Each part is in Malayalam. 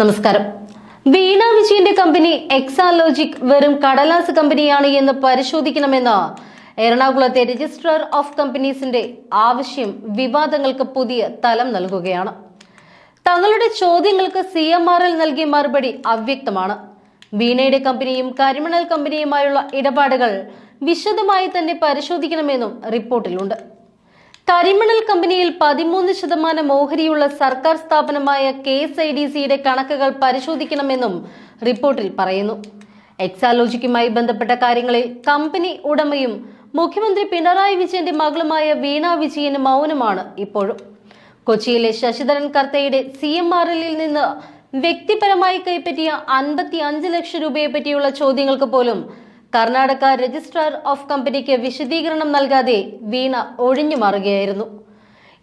നമസ്കാരം. വീണ വിജയന്റെ കമ്പനി എക്സാലോജിക് വെറും കടലാസ് കമ്പനിയാണ് എന്ന് പരിശോധിക്കണമെന്ന് എറണാകുളത്തെ രജിസ്ട്രാർ ഓഫ് കമ്പനീസിന്റെ ആവശ്യം വിവാദങ്ങൾക്ക് പുതിയ തലം നൽകുകയാണ്. തങ്ങളുടെ ചോദ്യങ്ങൾക്ക് സി എം ആർ എൽ നൽകിയ മറുപടി അവ്യക്തമാണ്. വീണയുടെ കമ്പനിയും കരിമണൽ കമ്പനിയുമായുള്ള ഇടപാടുകൾ വിശദമായി തന്നെ പരിശോധിക്കണമെന്നും റിപ്പോർട്ടിലുണ്ട്. കരിമണൽ കമ്പനിയിൽ പതിമൂന്ന് ശതമാനം ഓഹരിയുള്ള സർക്കാർ സ്ഥാപനമായ കെ എസ് ഐ ഡി സിയുടെ കണക്കുകൾ പരിശോധിക്കണമെന്നും റിപ്പോർട്ടിൽ പറയുന്നു. എക്സാലോജിക്കുമായി ബന്ധപ്പെട്ട കാര്യങ്ങളിൽ കമ്പനി ഉടമയും മുഖ്യമന്ത്രി പിണറായി വിജയന്റെ മകളുമായ വീണ വിജയന് മൗനമാണ് ഇപ്പോഴും. കൊച്ചിയിലെ ശശിധരൻ കർത്തയുടെ സി എം ആർ എല്ലിൽ നിന്ന് വ്യക്തിപരമായി കൈപ്പറ്റിയ അൻപത്തി അഞ്ച് ലക്ഷം രൂപയെ പറ്റിയുള്ള ചോദ്യങ്ങൾക്ക് പോലും കർണാടക രജിസ്ട്രാർ ഓഫ് കമ്പനിക്ക് വിശദീകരണം നൽകാതെ വീണ ഒഴിഞ്ഞു മാറുകയായിരുന്നു.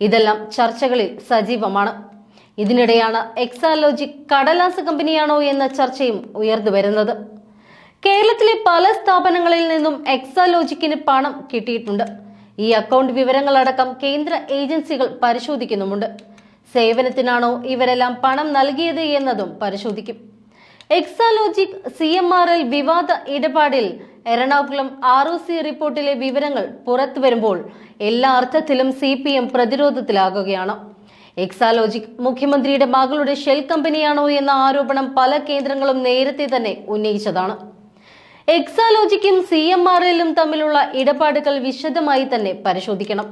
ഇതെല്ലാം ചർച്ചകളിൽ സജീവമാണ്. ഇതിനിടെയാണ് എക്സാലോജിക് കടലാസ് കമ്പനിയാണോ എന്ന ചർച്ചയും ഉയർന്നു വരുന്നത്. കേരളത്തിലെ പല സ്ഥാപനങ്ങളിൽ നിന്നും എക്സാലോജിക്കിന് പണം കിട്ടിയിട്ടുണ്ട്. ഈ അക്കൗണ്ട് വിവരങ്ങളടക്കം കേന്ദ്ര ഏജൻസികൾ പരിശോധിക്കുന്നുമുണ്ട്. സേവനത്തിനാണോ ഇവരെല്ലാം പണം നൽകിയത് എന്നതും പരിശോധിക്കും. Exalogic C M R L വിവാദ ഇടപാടിൽ എറണാകുളം ആർ ഒ സി റിപ്പോർട്ടിലെ വിവരങ്ങൾ പുറത്തു വരുമ്പോൾ എല്ലാ അർത്ഥത്തിലും സി പി എം പ്രതിരോധത്തിലാകുകയാണ്. എക്സാലോജിക് മുഖ്യമന്ത്രിയുടെ മകളുടെ ഷെൽ കമ്പനിയാണോ എന്ന ആരോപണം പല കേന്ദ്രങ്ങളും നേരത്തെ തന്നെ ഉന്നയിച്ചതാണ്. എക്സാലോജിക്കും സി എം ആർ എല്ലും തമ്മിലുള്ള ഇടപാടുകൾ വിശദമായി തന്നെ പരിശോധിക്കണം.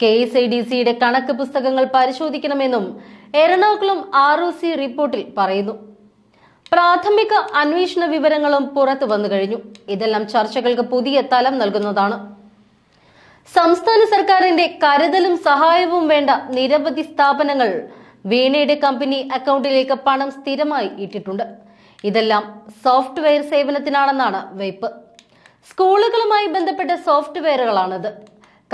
കെ എസ് ഐ ഡി സിയുടെ കണക്ക് പുസ്തകങ്ങൾ പരിശോധിക്കണമെന്നും എറണാകുളം ആർ ഒ സി റിപ്പോർട്ടിൽ പറയുന്നു. പ്രാഥമിക അന്വേഷണ വിവരങ്ങളും പുറത്തു വന്നു കഴിഞ്ഞു. ഇതെല്ലാം ചർച്ചകൾക്ക് പുതിയ തലം നൽകുന്നതാണ്. സംസ്ഥാന സർക്കാരിന്റെ കരുതലും സഹായവും വേണ്ട നിരവധി സ്ഥാപനങ്ങൾ വീണയുടെ കമ്പനി അക്കൗണ്ടിലേക്ക് പണം സ്ഥിരമായി ഇട്ടിട്ടുണ്ട്. ഇതെല്ലാം സോഫ്റ്റ്വെയർ സേവനത്തിനാണെന്നാണ് വെയ്പ് സ്കൂളുകളുമായി ബന്ധപ്പെട്ട സോഫ്റ്റ്വെയറുകളാണിത്.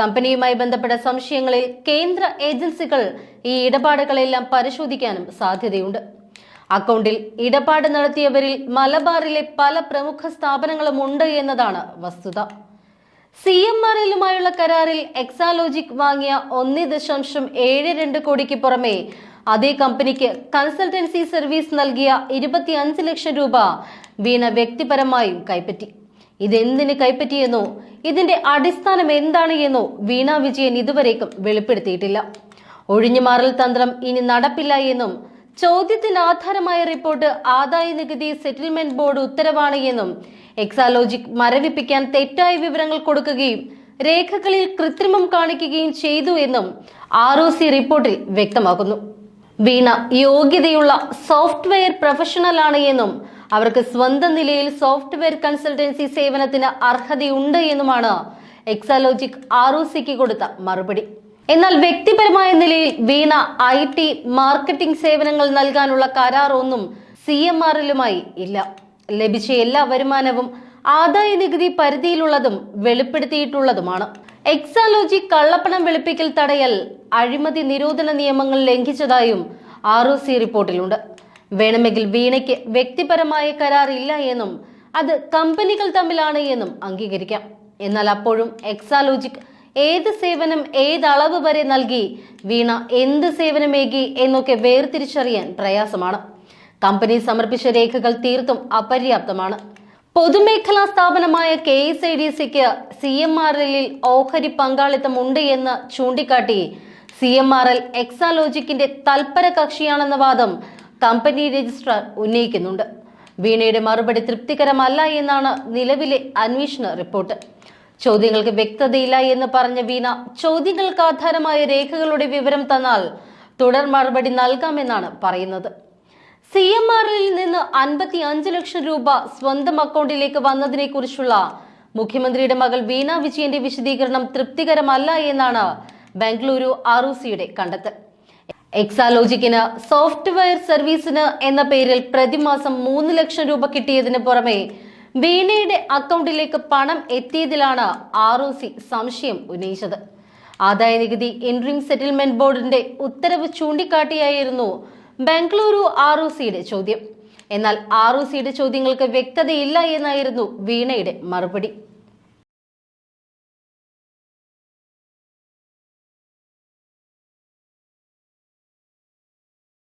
കമ്പനിയുമായി ബന്ധപ്പെട്ട സംശയങ്ങളിൽ കേന്ദ്ര ഏജൻസികൾ ഈ ഇടപാടുകളെല്ലാം പരിശോധിക്കാനും സാധ്യതയുണ്ട്. അക്കൗണ്ടിൽ ഇടപാട് നടത്തിയവരിൽ മലബാറിലെ പല പ്രമുഖ സ്ഥാപനങ്ങളും ഉണ്ട് എന്നതാണ് വസ്തുത. സി എം ആർ എല്ലുമായുള്ള കരാറിൽ എക്സാലോജിക് വാങ്ങിയ ഒന്ന് ദശാംശം ഏഴ് രണ്ട് കോടിക്ക് പുറമെ അതേ കമ്പനിക്ക് കൺസൾട്ടൻസി സർവീസ് നൽകിയ ഇരുപത്തിയഞ്ച് ലക്ഷം രൂപ വീണ വ്യക്തിപരമായും കൈപ്പറ്റി. ഇതെന്തിന് കൈപ്പറ്റിയെന്നോ ഇതിന്റെ അടിസ്ഥാനം എന്താണ് എന്നോ വീണ വിജയൻ ഇതുവരേക്കും വെളിപ്പെടുത്തിയിട്ടില്ല. ഒഴിഞ്ഞുമാറൽ തന്ത്രം ഇനി നടപ്പില്ല എന്നും ചോദ്യത്തിന് ആധാരമായ റിപ്പോർട്ട് ആദായ നികുതി സെറ്റിൽമെന്റ് ബോർഡ് ഉത്തരവാണ് എന്നും എക്സാലോജിക് മരവിപ്പിക്കാൻ തെറ്റായ വിവരങ്ങൾ കൊടുക്കുകയും രേഖകളിൽ കൃത്രിമം കാണിക്കുകയും ചെയ്തു എന്നും ആർ ഒ സി റിപ്പോർട്ടിൽ വ്യക്തമാക്കുന്നു. വീണ യോഗ്യതയുള്ള സോഫ്റ്റ്വെയർ പ്രൊഫഷണൽ ആണ് എന്നും അവർക്ക് സ്വന്തം നിലയിൽ സോഫ്റ്റ്വെയർ കൺസൾട്ടൻസി സേവനത്തിന് അർഹതയുണ്ട് എന്നുമാണ് എക്സാലോജിക് ആർ ഒ സിക്ക് കൊടുത്ത മറുപടി. എന്നാൽ വ്യക്തിപരമായ നിലയിൽ വീണ ഐ ടി മാർക്കറ്റിംഗ് സേവനങ്ങൾ നൽകാനുള്ള കരാറൊന്നും സി എം ആറിലുമായി ഇല്ല. ലഭിച്ച എല്ലാ വരുമാനവും ആദായ നികുതി പരിധിയിലുള്ളതും വെളിപ്പെടുത്തിയിട്ടുള്ളതുമാണ്. എക്സാലോജി കള്ളപ്പണം വെളുപ്പിക്കൽ തടയൽ അഴിമതി നിരോധന നിയമങ്ങൾ ലംഘിച്ചതായും ആർ ഒ സി റിപ്പോർട്ടിലുണ്ട്. വേണമെങ്കിൽ വീണയ്ക്ക് വ്യക്തിപരമായ കരാർ ഇല്ല എന്നും അത് കമ്പനികൾ തമ്മിലാണ് എന്നും അംഗീകരിക്കാം. എന്നാൽ അപ്പോഴും എക്സാലോജിക് ഏത് സേവനം ഏത് അളവ് വരെ നൽകി? വീണ എന്ത് സേവനമേകി എന്നൊക്കെ വേർതിരിച്ചറിയാൻ പ്രയാസമാണ്. കമ്പനി സമർപ്പിച്ച രേഖകൾ തീർത്തും അപര്യാപ്തമാണ്. പൊതുമേഖലാ സ്ഥാപനമായ കെ എസ് ഐ ഡി സിക്ക് സി എം ആർ എല്ലിൽ ഓഹരി പങ്കാളിത്തം ഉണ്ട് എന്ന് ചൂണ്ടിക്കാട്ടി സി എം ആർ എൽ എക്സാലോജിക്കിന്റെ തൽപര കക്ഷിയാണെന്ന വാദം കമ്പനി രജിസ്ട്രാർ ഉന്നയിക്കുന്നുണ്ട്. വീണയുടെ മറുപടി തൃപ്തികരമല്ല എന്നാണ് നിലവിലെ അന്വേഷണ റിപ്പോർട്ട്. ചോദ്യങ്ങൾക്ക് വ്യക്തതയില്ല എന്ന് പറഞ്ഞ വീണ ചോദ്യങ്ങൾക്ക് ആധാരമായ രേഖകളുടെ വിവരം തന്നാൽ തുടർ മറുപടി നൽകാമെന്നാണ് പറയുന്നത്. സി എം ആറിൽ നിന്ന് അൻപത്തി അഞ്ച് ലക്ഷം രൂപ സ്വന്തം അക്കൗണ്ടിലേക്ക് വന്നതിനെ കുറിച്ചുള്ള മുഖ്യമന്ത്രിയുടെ മകൾ വീണ വിജയന്റെ വിശദീകരണം തൃപ്തികരമല്ല എന്നാണ് ബംഗളൂരു ആർ ഒ സിയുടെ കണ്ടെത്തൽ. എക്സാലോജിക്കിന് സോഫ്റ്റ്വെയർ സർവീസിന് എന്ന പേരിൽ പ്രതിമാസം മൂന്ന് ലക്ഷം രൂപ കിട്ടിയതിന് പുറമെ വീണയുടെ അക്കൗണ്ടിലേക്ക് പണം എത്തിയതിലാണ് ആർ ഒ സി സംശയം ഉന്നയിച്ചത്. ആദായ നികുതി ഇൻട്രീം സെറ്റിൽമെന്റ് ബോർഡിന്റെ ഉത്തരവ് ചൂണ്ടിക്കാട്ടിയായിരുന്നു ബംഗളൂരു ആർ ഒ സിയുടെ ചോദ്യം. എന്നാൽ ആർ ഒ സിയുടെ ചോദ്യങ്ങൾക്ക് വ്യക്തതയില്ല എന്നായിരുന്നു വീണയുടെ മറുപടി.